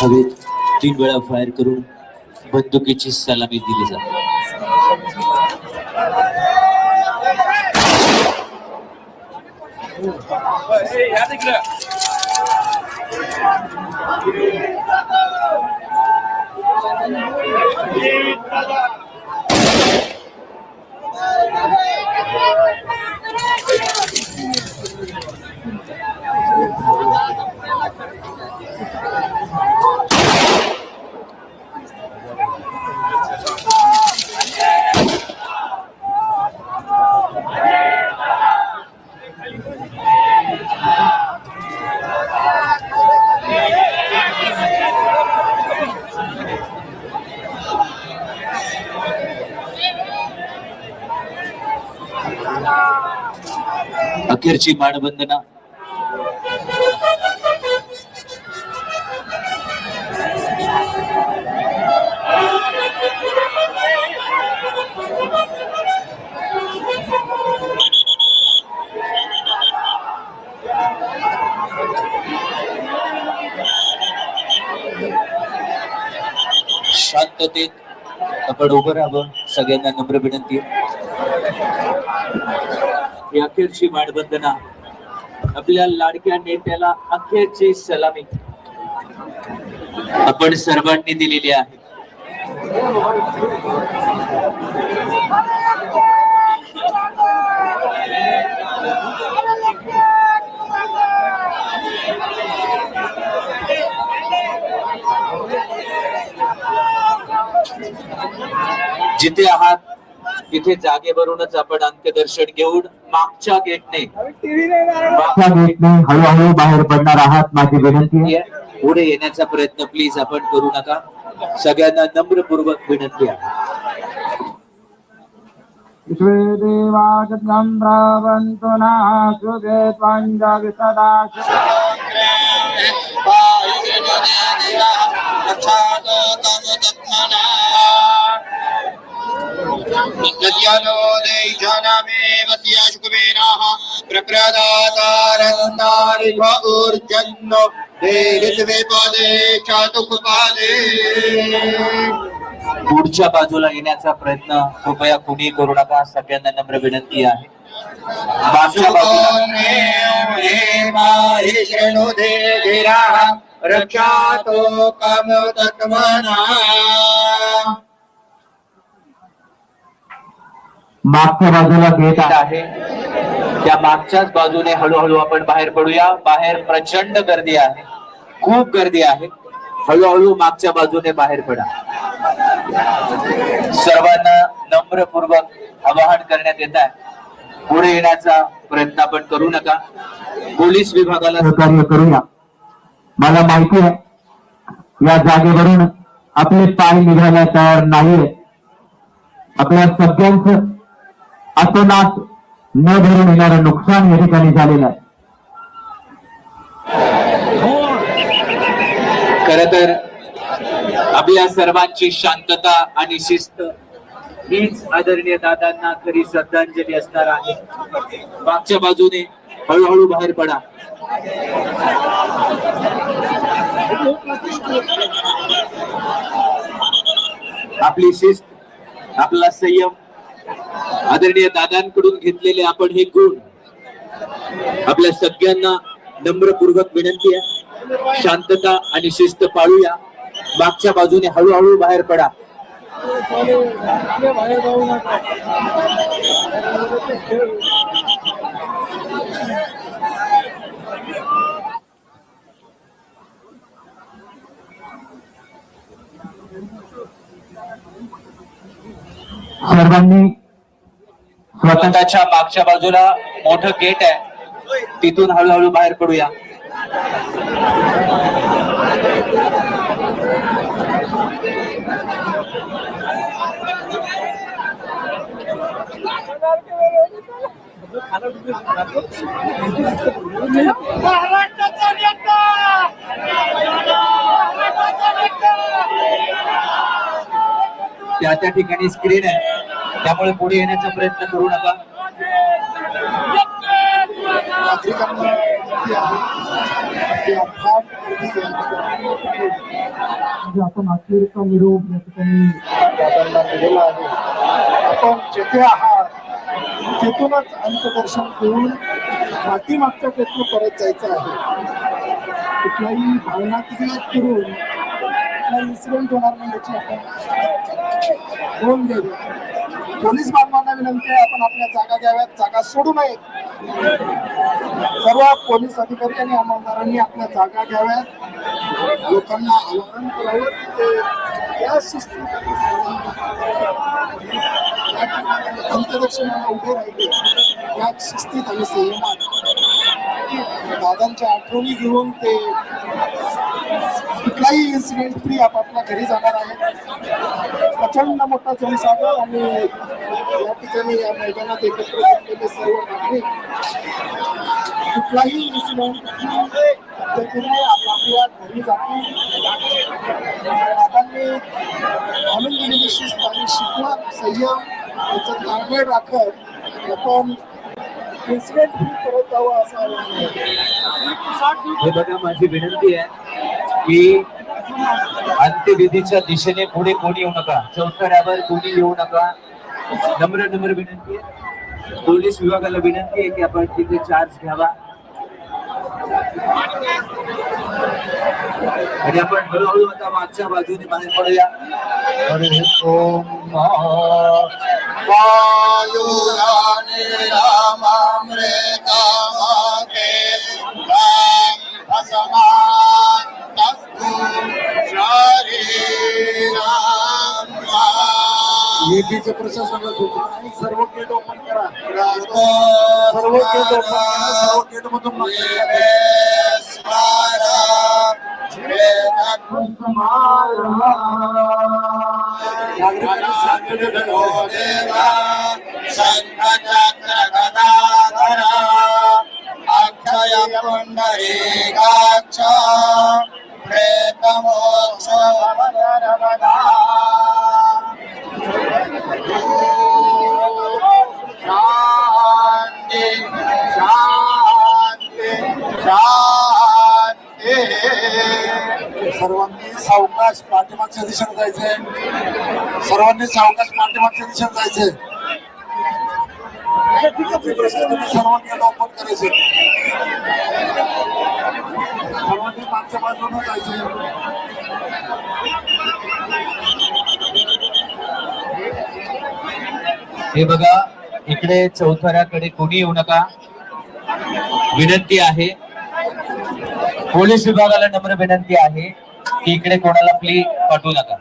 हवेत तीन वेळा फायर करून बंदुकीची सलामी दिली जाते. हो. त्याची मानवंदना शांततेत आपण उभं राहावं. सगळ्यांना नम्र विनंती. ही अखेरची मानवंदना आपल्या लाडक्या नेत्याला अखेरची सलामी आपण सर्वांनी दिलेली आहे. जिथे आहात तिथे जागेवरूनच आपण अंत्यदर्शन घेऊन मागच्या गेटने त्या गेटने हळूहळू बाहेर पडणार आहात माझी विनंती आहे. पुढे येण्याचा प्रयत्न प्लीज आपण करू नका. सगळ्यांना नम्रपूर्वक विनंती आहे. विश्वे देवा सम्भ्रावन्तु नः शुभे त्वाञ्जलि सदा यद्यनो देशानामेव त्याशुकुबेराः प्रप्रदातारन्नारि ऊर्जन्नो। देहित्वे पदे चातुकुपादे। पुढच्या बाजूला येण्याचा प्रयत्न कृपया कुणी करू नका सगळ्यांना नम्र विनंती आहे. मागच्या बाजूला रक्षातो कामतत्मना मागच्या बाजूला आहे. आहे. त्या मागच्याच बाजूने हळूहळू आपण बाहेर पडूया. बाहेर प्रचंड गर्दी आहे. खूप गर्दी आहे. हळूहळू मागच्या बाजूने बाहेर पडा. सर्वांना नम्रपूर्वक आवाहन करण्यात येत आहे. पुढे येण्याचा प्रयत्न आपण करू नका. पोलीस विभागाला सहकार्य करूया. मला माहिती आहे या जागेवरून आपले पाय निघायला तयार नाहीये. आपल्या सगळ्यांचं अतोनात न भरून येणारं नुकसान या ठिकाणी झालेलं आहे. खर तर आपल्या सर्वांची शांतता आणि शिस्त हीच आदरणीय दादांना खरी श्रद्धांजली असणार आहे. मागच्या बाजूने हळूहळू बाहेर पडा. आपली शिस्त आपला संयम आदरणीय दादांकडून घेतलेले आपण हे गुण आपल्या सगळ्यांना नम्रपूर्वक विनंती आहे. शांतता आणि शिस्त पाळूया. मागच्या बाजूने हळूहळू बाहेर पडा. सर्वांनी वसंताच्या मागच्या बाजूला मोठं गेट आहे. तिथून हळूहळू बाहेर पडूया. त्या त्या ठिकाणी स्क्रीन आहे. त्यामुळे पुढे येण्याचा प्रयत्न करू नका. म्हणजे आपण अखेरचा निरोप या ठिकाणी दादांना दिलेला आहे आपण जेथे आहात तेथूनच अंतदर्शन घेऊन पाठीमागच्या तेथून परत जायचं आहे. कुठलाही भावनात्मक करून कुठलाही इन्सिडेंट होणार नाही याची आपण होऊन देऊ पोलीस बांधवांना विनंती आहे आपण आपल्या जागा घ्याव्यात जागा सोडू नये. सर्व पोलीस अधिकारी आणि आमदारांनी आपल्या जागा घ्याव्यात. लोकांना आवाहन करावं या शिस्तीत ठिकाणी उभे राहिले. या शिस्तीत आणि. संयमात दादांच्या आठवणी घेऊन ते कुठलाही इन्सिडेंट फ्री आपापल्या घरी जाणार आहे. प्रचंड मोठा जनसागर आणि या ठिकाणी या मैदानात एकत्र जमलेले सर्व नागरिक कुठलाही इन्सिडेंट पद्धतीने आपापल्या घरी जातील. दादांनी घालून दिलेली शिस्त आणि शिकवण संयम याचं ताळमेळ राखत आपण इन्सिडेंट फ्री करत जावं असं आवाहन आहे. हे बघा माझी विनंती आहे. की अंत्यविधीच्या दिशेने पुढे कोणी येऊ नका. चौथऱ्यावर कोणी येऊ नका. नम्र नम्र विनंती आहे. पोलीस विभागाला विनंती आहे की आपण तिथे चार्ज घ्यावा. आणि आपण हळूहळू आता मागच्या बाजूने बाहेर पडूया. हरे ओम वायुराने रामामृतामाते. राम भसमान ED प्रशासनाला सूचना सर्व गेट ओपन करा. सर्व गेट ओपन करा सर्व गेट मधून. नागरिकांनी सांगितलं अक्षय पुंडरीकाक्ष प्रेतमोक्ष शांती शांती शांती सर्वांनी सावकाश पाठीमागच्या दिशेने जायचंय सर्वांनी सावकाश पाठीमागच्या दिशेने जायचंय प्रशासनाने सर्व गेट ओपन करायचे सर्वांनी मागच्या बाजूने हे बघा इकडे चौथऱ्याकडे कोणी येऊ नका. विनंती आहे. पोलीस विभागाला नम्र विनंती आहे की इकडे कोणाला प्ली पाठवू नका.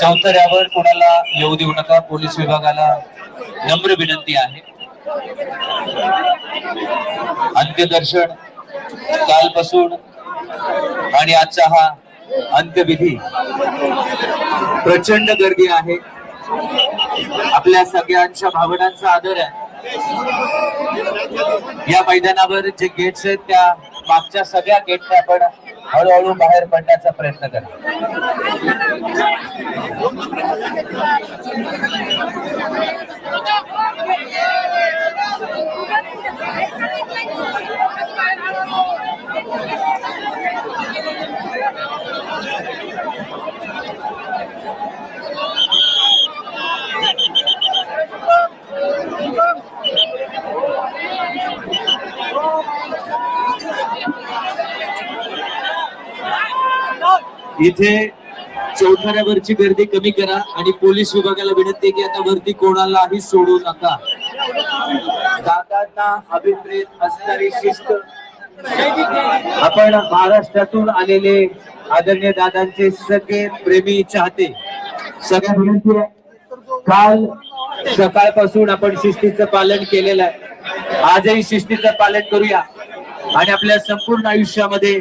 चौथऱ्यावर कोणाला येऊ देऊ नका. पोलीस विभागाला नम्र विनंती आहे. अंत्यदर्शन कालपासून आणि आजचा हा अंत्यविधी. प्रचंड गर्दी आहे. आपल्या सगळ्यांच्या भावनांचा आदर आहे. या मैदानावर जे गेट्स आहेत त्या मागच्या सगळ्या गेटने आपण हळूहळू बाहेर पडण्याचा प्रयत्न करा. इथे चौथऱ्यावरची गर्दी कमी करा आणि पोलीस विभागाला विनंती आहे की आता वरती कोणालाही सोडू नका. दादांना अभिप्रेत असणारी शिस्त. आपण महाराष्ट्रातून आलेले आदरणीय दादांचे सगळे प्रेमी चाहते. सगळ्या विनंती आहे. काल सकाळपासून आपण शिस्तीचं पालन केलेलं आहे. आजही शिस्तीचं पालन करूया. आणि आपल्या संपूर्ण आयुष्यामध्ये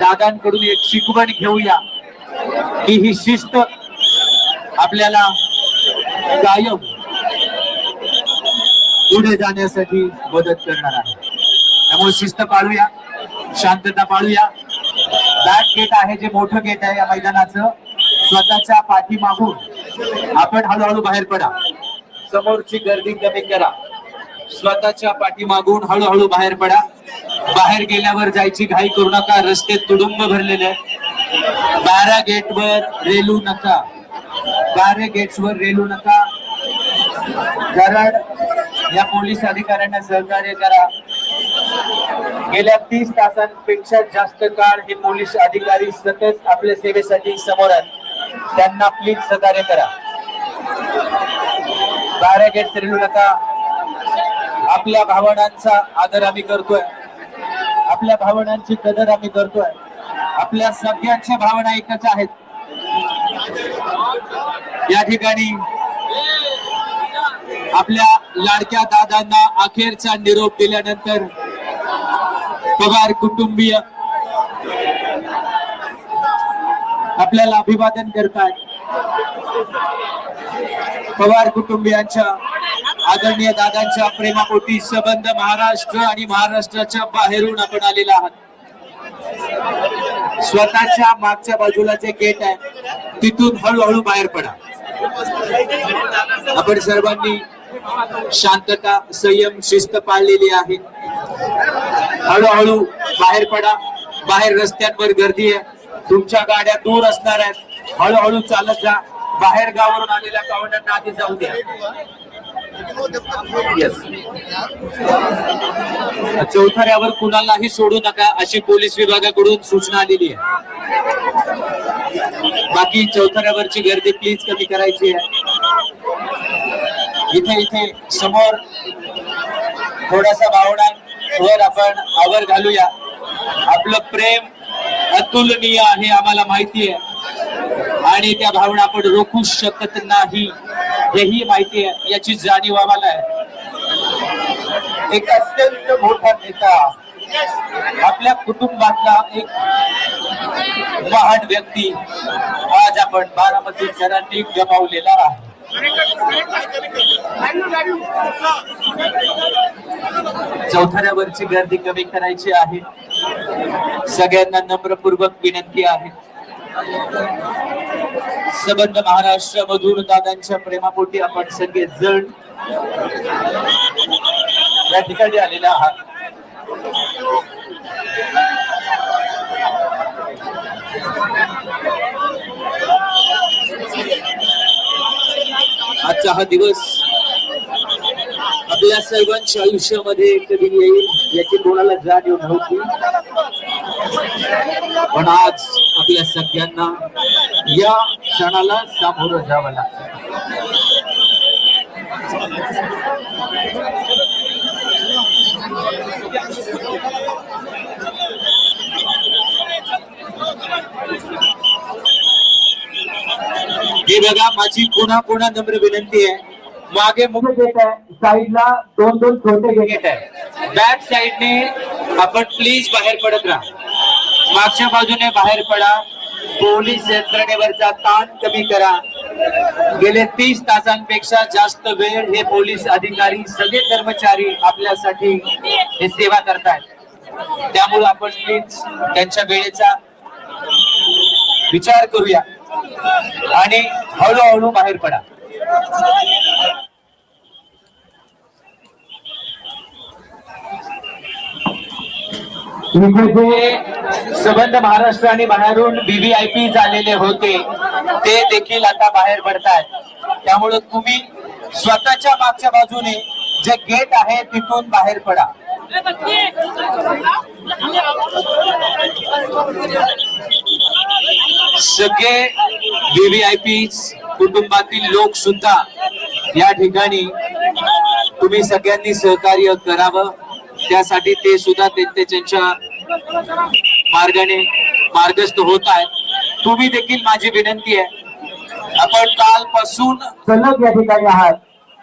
दादांकडून एक शिकवण घेऊया. की ही शिस्त आपल्याला कायम पुढे जाण्यासाठी मदत करणार आहे. त्यामुळे शिस्त पाळूया शांतता पाळूया. बॅक गेट आहे जे मोठं गेट आहे या मैदानाचं. स्वतःच्या पाठीमागून आपण हळूहळू बाहेर पडा. समोरची गर्दी कमी करा. स्वतःच्या पाठीमागून हळूहळू बाहेर पडा. बाहेर गेल्यावर जायची घाई करू नका. रस्ते तुडुंब भरलेले आहेत. बारा गेटवर रेलू नका. बारा गेट्सवर रेलू नका. कारण या पोलीस अधिकाऱ्यांना सहकार्य करा. गेल्या तीस तासांपेक्षा जास्त काळ हे पोलीस अधिकारी सतत आपल्या सेवेसाठी समोर आहेत. त्यांना प्लीज सहकार्य करा. बारा गेट रेलू नका. आपल्या भावनांचा आदर आम्ही करतोय. आपल्या भावनांची कदर आम्ही करतोय. आपल्या सगळ्यांच्या भावना एकच आहेत. या ठिकाणी आपल्या लाडक्या दादांना अखेरचा निरोप दिल्यानंतर पवार कुटुंबीय आपल्याला अभिवादन करतात पवार कुटुंबियांच्या आदरणीय दादांच्या प्रेमापोटी संबंध महाराष्ट्र आणि महाराष्ट्राच्या बाहेरून आपण आलेला आहात. स्वतःच्या मागच्या बाजूला जे गेट आहे तिथून हळूहळू बाहेर पडा. आपण सर्वांनी शांतता संयम शिस्त पाळलेली आहे. हळूहळू बाहेर पडा. बाहेर रस्त्यांवर गर्दी आहे. तुमच्या गाड्या दूर असणार आहेत. हळूहळू चालत जा. बाहेर गावावरून आलेल्या पाहुण्यांना आधी जाऊ द्या. Yes. चौथऱ्यावर कुणालाही सोडू नका अशी पोलीस विभागाकडून सूचना आलेली आहे. बाकी चौथऱ्यावरची गर्दी प्लीज कमी करायची आहे. इथे इथे समोर थोडासा भावनांवर आपण आवर घालूया. आपलं प्रेम अतुलनीय आहे आम्हाला माहिती आहे. आणि त्या भावना आपण रोखू शकत नाही हेही माहिती याची जाणीव आम्हाला आहे. एक अत्यंत मोठा नेता आपल्या कुटुंबातला एक महान व्यक्ती आज आपण बारामती बारामतीकरांनी गमावलेला आहे. चौथऱ्यावरची गर्दी कमी करायची आहे. सगळ्यांना नम्रपूर्वक विनंती आहे. संबंध महाराष्ट्र मधून दादांच्या प्रेमापोटी आपण सगळे जण या ठिकाणी आलेले आहात. आजचा हा दिवस आपल्या सर्वांच्या आयुष्यामध्ये कधी येईल याची कोणाला जाणीव नव्हती. पण आज आपल्या सगळ्यांना या क्षणाला सामोरं जावं लागतं. हे बघा माझी पुन्हा पुन्हा नम्र विनंती आहे. मागे मुख गेट आहे साईडला दोन दोन छोटे गेट आहे बॅक साईडने आपण प्लीज बाहेर पडत राहा. मागच्या बाजूने बाहेर पडा. पोलीस यंत्रणेवरचा ताण कमी करा. गेले तीस तासांपेक्षा जास्त वेळ हे पोलीस अधिकारी सगळे कर्मचारी आपल्यासाठी हे सेवा करतायत. त्यामुळे आपण प्लीज त्यांच्या वेळेचा विचार करूया. आणि हळूहळू बाहेर पडा इथे जे संबंध महाराष्ट्र आणि बाहेरून व्हीव्हीआयपी झालेले होते. ते देखील आता बाहेर पडतात त्यामुळे तुम्ही स्वतःच्या मागच्या बाजूने जे गेट आहे तिथून बाहेर पडा. सगळे व्हीव्हीआयपी कुटुंबातील लोक सुद्धा या ठिकाणी तुम्ही सगळ्यांनी सहकार्य करावं. त्यासाठी ते सुद्धा त्यांच्या मार्गाने मार्गस्थ होत आहेत. तुम्ही देखील माझी विनंती आहे. आपण कालपासून सलग या ठिकाणी आहात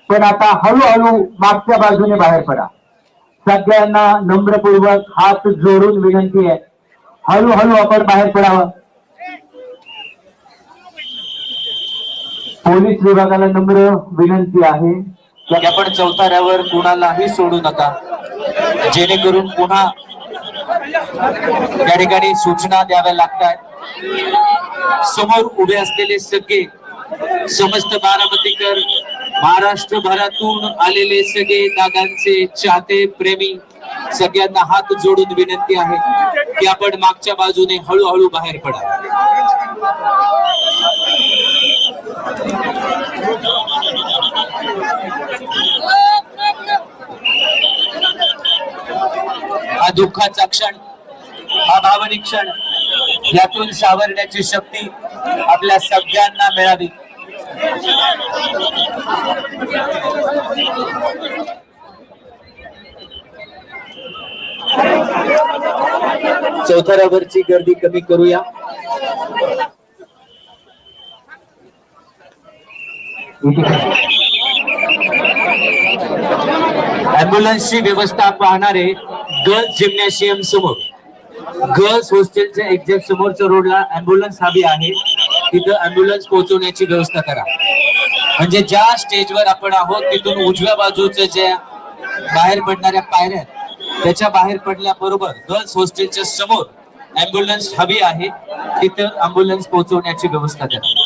पण आता हळूहळू मागच्या बाजूने बाहेर पडा. सगळ्यांना नम्रपूर्वक हात जोडून विनंती आहे. हळूहळू आपण बाहेर पडावं. पोलीस विभागाला नम्र विनंती आहे. की आपण चौथाऱ्यावर कुणालाही सोडू नका. जेणेकरून पुन्हा त्या ठिकाणी सूचना द्याव्या लागतात. समोर उभे असलेले सगळे समस्त बारामतीकर महाराष्ट्रभरातून आलेले सगळे दादांचे चाहते प्रेमी सगळ्यांना हात जोडून विनंती आहे की आपण मागच्या बाजूने हळूहळू बाहेर पडा हा दुःखाचा क्षण हा भावनिक क्षण यातून सावरण्याची शक्ती आपल्या सगळ्यांना मिळावी. चौथऱ्यावरची गर्दी कमी करूया. ऍम्ब्युलन्सची व्यवस्था पाहणारे गर्ल्स जिम्नॅशियम समोर. गर्ल्स हॉस्टेलच्या एक्झॅक्ट समोरच्या रोडला अँब्युलन्स हवी आहे. तिथं अँब्युलन्स पोहोचवण्याची व्यवस्था करा. म्हणजे ज्या स्टेजवर आपण आहोत तिथून उजव्या बाजूच्या ज्या बाहेर पडणाऱ्या पायऱ्या आहेत, त्याच्या बाहेर पडल्याबरोबर गर्ल्स हॉस्टेलच्या समोर अँब्युलन्स हवी आहे. तिथं अँब्युलन्स पोहोचवण्याची व्यवस्था करा.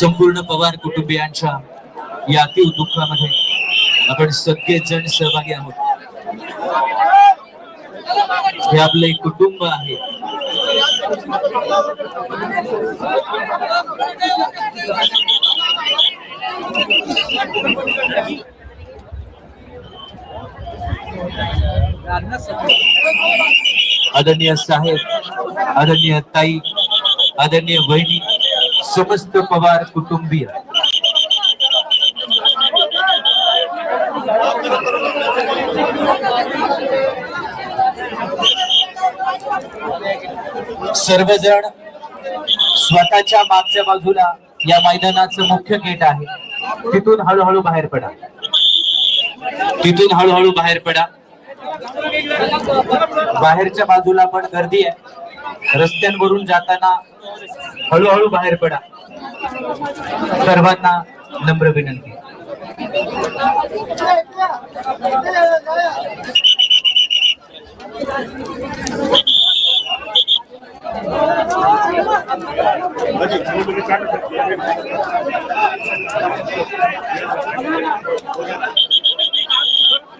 संपूर्ण पवार कुटुंबियांच्या या अतिव दुःखामध्ये आपण सगळेजण सहभागी आहोत. हे आपले कुटुंब आहे. आदरणीय साहेब आदरणीय ताई आदरणीय वहिनी समस्त पवार कुटुंबीय. सर्वजण स्वतःच्या मागच्या बाजूला या मैदानाचं मुख्य गेट आहे. तिथून हळूहळू बाहेर पडा. तिथून हळूहळू बाहेर पडा. बाहेरच्या बाजूला पण गर्दी आहे. रस्त्यांवरून जाताना हळूहळू बाहेर पडा. सर्वांना नम्र विनंती.